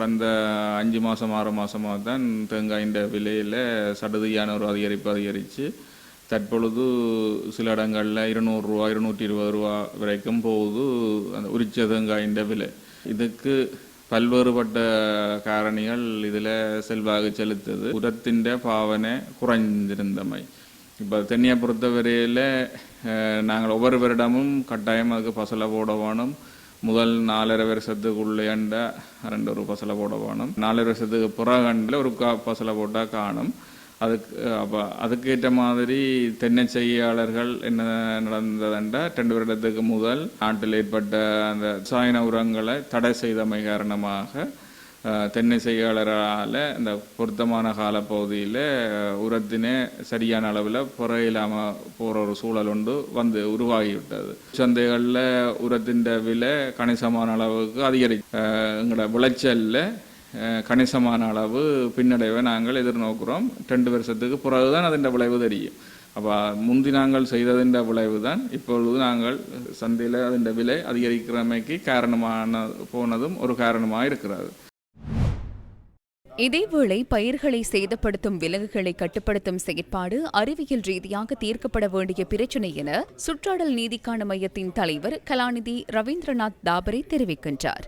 கடந்த அஞ்சு மாதம் ஆறு மாதமாக தான் தேங்காயின் விலையில் சடுதியான ஒரு அதிகரிப்பு அதிகரித்து தற்பொழுது சில இடங்களில் இருநூறுரூவா இருநூற்றி இருபது ரூபா வரைக்கும் போகுது அந்த உரிச்ச தேங்காயின் விலை. இதுக்கு பல்வேறுபட்ட காரணிகள் இதில் செல்வாக்கு செலுத்தது. உரத்தின் பாவனை குறைந்திருந்தமை. இப்போ தென்னியை பொறுத்தவரையில் நாங்கள் ஒவ்வொரு வருடமும் கட்டாயம் அதுக்கு பசலை போட வேணும். முதல் நாலரை வருஷத்துக்குள்ளேண்ட ரெண்டு ஒரு பசலை போட வேணும். நாலரை வருஷத்துக்கு புறகண்டில் ஒரு கா பசலை போட்டால் காணும். அதுக்கு அப்போ அதுக்கேற்ற மாதிரி தென்னை செய்யாளர்கள் என்ன நடந்ததுண்டா? ரெண்டு வருடத்துக்கு முதல் நாட்டில் ஏற்பட்ட அந்த ரசாயன உரங்களை தடை செய்தமை காரணமாக தென்னை செய்யாளரால் இந்த பொருத்தமான காலப்பகுதியில் உரத்தினே சரியான அளவில் புற இல்லாமல் போகிற ஒரு சூழல் ஒன்று வந்து உருவாகிவிட்டது. சந்தைகளில் உரத்தின் விலை கணிசமான அளவுக்கு அதிகரி எங்களோட விளைச்சலில் கணிசமான அளவு பின்னடைவை நாங்கள் எதிர்நோக்கிறோம். ரெண்டு வருஷத்துக்கு பிறகுதான் அதன் விளைவு தெரியும். அப்போ முந்தி நாங்கள் செய்ததின் விளைவு தான் இப்பொழுது நாங்கள் சந்தையில் அதன் விலை அதிகரிக்கிறமைக்கு காரணமான போனதும் ஒரு காரணமாக இருக்கிறது இதேவேளை பயிர்களை சேதப்படுத்தும் விலங்குகளை கட்டுப்படுத்தும் செயற்பாடு அறிவியல் ரீதியாக தீர்க்கப்பட வேண்டிய பிரச்சினை என சுற்றாடல் நீதிக்கான மையத்தின் தலைவர் கலாநிதி ரவீந்திரநாத் தாபரே தெரிவிக்கின்றார்.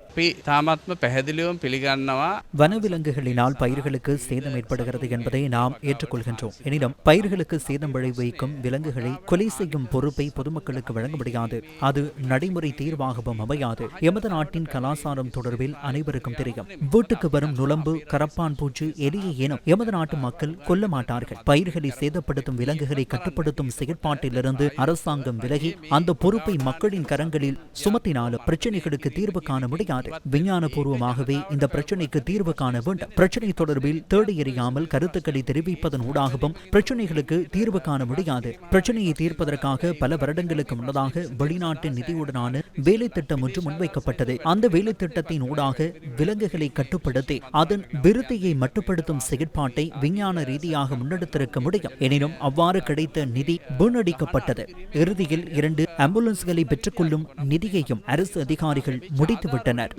வனவிலங்குகளினால் பயிர்களுக்கு சேதம் ஏற்படுகிறது என்பதை நாம் ஏற்றுக்கொள்கின்றோம். எனினும் பயிர்களுக்கு சேதம் விளைவிக்கும் விலங்குகளை கொலை செய்யும் பொறுப்பை பொதுமக்களுக்கு வழங்க முடியாது. அது நடைமுறை தீர்வாகவும் அமையாது. எமது நாட்டின் கலாச்சாரம் தொடர்பில் அனைவருக்கும் தெரியும். வீட்டுக்கு வரும் நுழம்பு கரப்பா கரப்பான் பூச்சி எலியை எனும் எமது நாட்டு மக்கள் கொல்ல மாட்டார்கள். பயிர்களை சேதப்படுத்தும் விலங்குகளை கட்டுப்படுத்தும் செயற்பாட்டிலிருந்து அரசாங்கம் விலகி அந்த பொறுப்பை மக்களின் கரங்களில் சுமத்தினாலும் பிரச்சனைகளுக்கு தீர்வு காண முடியாது. விஞ்ஞானபூர்வமாகவே இந்த பிரச்சனைக்கு தீர்வு காண வேண்டும். பிரச்சனை தொடர்பில் தேடி எறியாமல் கருத்துக்களை தெரிவிப்பதன் ஊடாகவும் பிரச்சனைகளுக்கு தீர்வு காண முடியாது. பிரச்சனையை தீர்ப்பதற்காக பல வருடங்களுக்கு முன்னதாக வெளிநாட்டு நிதியுடனான வேலை திட்டம் ஒன்று முன்வைக்கப்பட்டது. அந்த வேலை திட்டத்தின் ஊடாக விலங்குகளை கட்டுப்படுத்தி அதன் விரு விருத்தியை மட்டுப்படுத்தும் செயற்பாட்டை விஞ்ஞான ரீதியாக முன்னெடுத்திருக்க முடியும். எனினும் அவ்வாறு கிடைத்த நிதி வீணடிக்கப்பட்டது. இறுதியில் இரண்டு ஆம்புலன்ஸ்களை பெற்றுக்கொள்ளும் நிதியையும் அரசு அதிகாரிகள் முடித்துவிட்டனர்.